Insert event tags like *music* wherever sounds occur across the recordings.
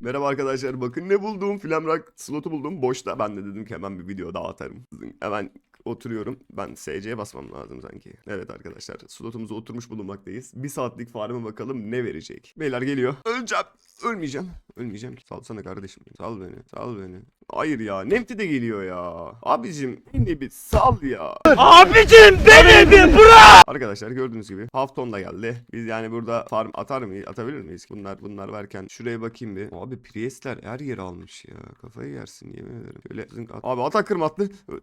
Merhaba arkadaşlar bakın ne buldum. Flamrak slotu buldum. Boşta. Ben de dedim ki hemen bir video daha atarım. Hemen oturuyorum. Ben SC'ye basmam lazım sanki. Evet arkadaşlar slotumuza oturmuş bulunmaktayız. Bir saatlik farm'a bakalım ne verecek. Beyler geliyor. Öleceğim. Ölmeyeceğim. Ölmeyeceğim. Salsana kardeşim. Sal beni. Sal beni. Hayır ya. Nemti de geliyor ya. Abicim beni bir sal ya. Abicim beni bir bırak. Arkadaşlar gördüğünüz gibi Hafton da geldi. Biz yani burada farm atar mıyız? Atabilir miyiz? Bunlar bunlar varken şuraya bakayım bir. Abi Priestler her yeri almış ya. Kafayı yersin yemin ederim. Böyle zınk at. Abi atak kırma attı. *laughs*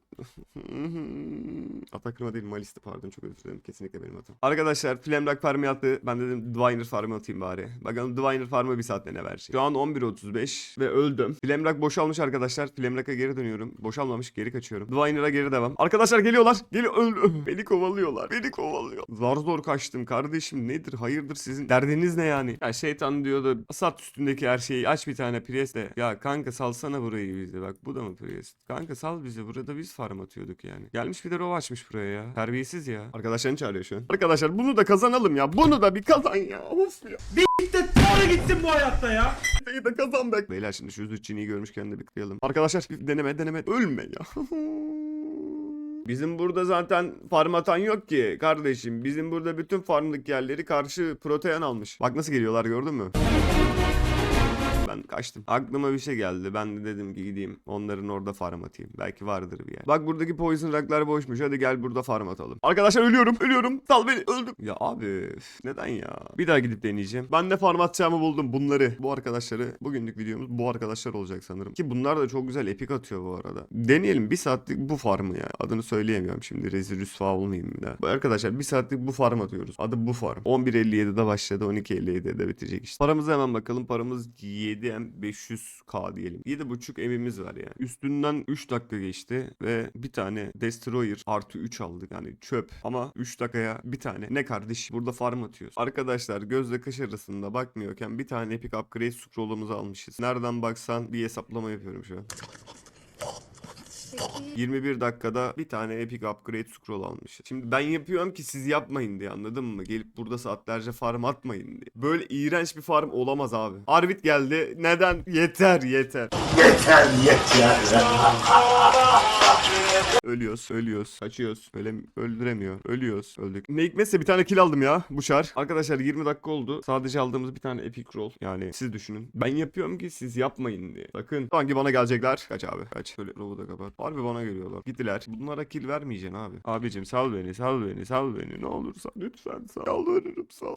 atak kırma değil Malis'ti pardon çok özür dilerim. Kesinlikle benim hatam. Arkadaşlar Flamrock farmı attı. Ben dedim Diviner farmı atayım bari. Bakalım Diviner farmı bir saatte ne verecek. Şu an 11.35 ve öldüm. Flamrock boşalmış arkadaşlar. Flamrock'a geri dönüyorum. Boşalmamış geri kaçıyorum. Diviner'a geri devam. Arkadaşlar geliyorlar. Geliyor. Öl- Beni kovalıyorlar. Beni kovalıyor. Zar zor kaçtım kardeşim. Nedir? Hayırdır sizin? Derdiniz ne yani? Ya şeytan diyordu. Sat üstündeki her şeyi. Aç bir tane Priest de. Ya kanka salsana burayı bize. Bak bu da mı Priest? Kanka sal bizi. Burada biz farm atıyorduk yani. Gelmiş bir de rov açmış buraya ya. Terbiyesiz ya. Arkadaşlarını çağırıyor şu an. Arkadaşlar bunu da kazanalım ya. Bunu da bir kazan ya. Of ya. İşte doğru gitsin bu hayatta ya. Sayı da kazan be. Beyler şimdi şu Zucchini'yi görmüşken de bir kıyalım. Arkadaşlar bir deneme deneme. Ölme ya. *laughs* Bizim burada zaten farm atan yok ki kardeşim. Bizim burada bütün farmlık yerleri karşı protean almış. Bak nasıl geliyorlar gördün mü? Ben kaçtım. Aklıma bir şey geldi. Ben de dedim ki gideyim onların orada farm atayım. Belki vardır bir yer. Bak buradaki poison rock'lar boşmuş. Hadi gel burada farm atalım. Arkadaşlar ölüyorum. Ölüyorum. Sal beni. Öldüm. Ya abi neden ya? Bir daha gidip deneyeceğim. Ben ne farm atacağımı buldum. Bunları. Bu arkadaşları. Bugünlük videomuz bu arkadaşlar olacak sanırım. Ki bunlar da çok güzel epik atıyor bu arada. Deneyelim. Bir saatlik bu farmı ya. Adını söyleyemiyorum şimdi. Rezil rüsva olmayayım bir daha. Bu arkadaşlar bir saatlik bu farm atıyoruz. Adı bu farm. 11.57'de başladı. 12.57'de de bitecek işte. Paramıza hemen bakalım. Paramız 7M 500K diyelim. 7.5 M'imiz var yani. Üstünden 3 dakika geçti ve bir tane Destroyer artı 3 aldık. Yani çöp. Ama 3 dakikaya bir tane. Ne kardeş? Burada farm atıyoruz. Arkadaşlar gözle kaş arasında bakmıyorken bir tane Epic Upgrade scroll'umuzu almışız. Nereden baksan bir hesaplama yapıyorum şu an. 21 dakikada bir tane epic upgrade scroll almışız. Şimdi ben yapıyorum ki siz yapmayın diye anladın mı? Gelip burada saatlerce farm atmayın diye. Böyle iğrenç bir farm olamaz abi. Arvit geldi. Neden? Yeter yeter. Ölüyoruz, ölüyoruz, kaçıyoruz. Öyle öldüremiyor. Ölüyoruz, öldük. Ne hikmetse bir tane kill aldım ya bu şar. Arkadaşlar 20 dakika oldu. Sadece aldığımız bir tane epic roll. Yani siz düşünün. Ben yapıyorum ki siz yapmayın diye. Bakın hangi bana gelecekler. Kaç abi, kaç. Şöyle rovu da kapat. Harbi bana geliyorlar. Gittiler. Bunlara kill vermeyeceksin abi. Abicim sal beni, sal beni, sal beni. Ne olursa lütfen sal. Yalvarırım sal.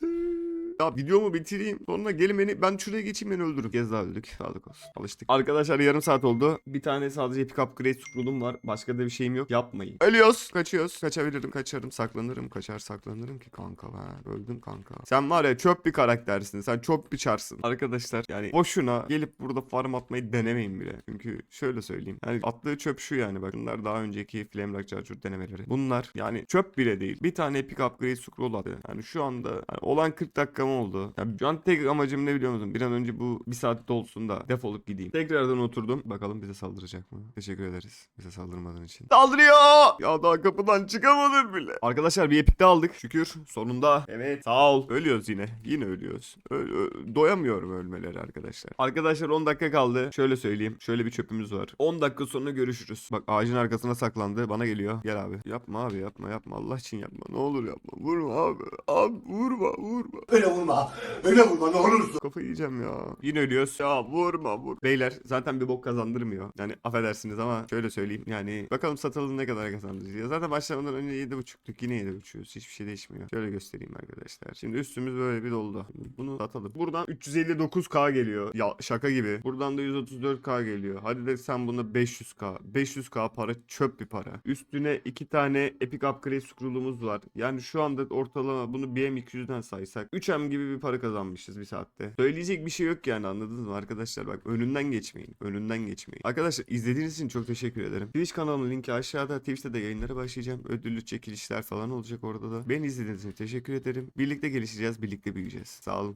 Ya videomu bitireyim. Sonra gelin beni ben şuraya geçeyim beni öldürün. Kez daha öldük. Sağlık olsun. Alıştık. Arkadaşlar yarım saat oldu. Bir tane sadece epic upgrade scroll'um var. Başka da bir şeyim yok. Yapmayın. Ölüyoruz. Kaçıyoruz. Kaçabilirim. Kaçarım. Saklanırım. Kaçar saklanırım ki kanka ben. Öldüm kanka. Sen var ya çöp bir karaktersin. Sen çok bir çarsın. Arkadaşlar yani boşuna gelip burada farm atmayı denemeyin bile. Çünkü şöyle söyleyeyim. Yani attığı çöp şu yani bak. Bunlar daha önceki Flame Rock Charger denemeleri. Bunlar yani çöp bile değil. Bir tane epic upgrade scroll attı. Yani şu anda yani olan 40 dakikam oldu. Yani şu an tek amacım ne biliyor musun? Bir an önce bu bir saat dolsun da defolup gideyim. Tekrardan oturdum. Bakalım bize saldıracak mı? Teşekkür ederiz. Bize saldırmadığın için. Saldırıyor! Ya daha kapıdan çıkamadım bile. Arkadaşlar bir epic de aldık. Şükür. Sonunda. Evet. Sağ ol. Ölüyoruz yine. Yine ölüyoruz. Ö- ö- doyamıyorum ölmeleri arkadaşlar. Arkadaşlar 10 dakika kaldı. Şöyle söyleyeyim. Şöyle bir çöpümüz var. 10 dakika sonra görüşürüz. Bak ağacın arkasına saklandı. Bana geliyor. Gel abi. Yapma abi yapma yapma. Allah için yapma. Ne olur yapma. Vurma abi. Abi vurma vurma. Öyle vurma. Öyle vurma ne olursun. Kafayı yiyeceğim ya. Yine ölüyoruz. Ya vurma vur. Beyler zaten bir bok kazandırmıyor. Yani affedersiniz ama şöyle söyleyeyim. Yani bakalım satalım ne kadar kazandıracağız. Ya zaten başlamadan önce 7.5'luk yine 7.5'uz. Hiçbir şey değişmiyor. Şöyle göstereyim arkadaşlar. Şimdi üstümüz böyle bir doldu. Bunu satalım. Buradan 359k geliyor. Ya şaka gibi. Buradan da 134k geliyor. Hadi de sen buna 500k. 500k para çöp bir para. Üstüne iki tane epic upgrade scroll'umuz var. Yani şu anda ortalama bunu BM200'den saysak 3M gibi bir para kazanmışız bir saatte. Söyleyecek bir şey yok yani anladınız mı arkadaşlar? Bak önünden geçmeyin. Önünden geçmeyin. Arkadaşlar izlediğiniz için çok teşekkür ederim. Twitch kanalımın linki aşağıda. Twitch'te de yayınlara başlayacağım. Ödüllü çekilişler falan olacak orada da. Beni izlediğiniz için teşekkür ederim. Birlikte gelişeceğiz. Birlikte büyüyeceğiz. Sağ olun.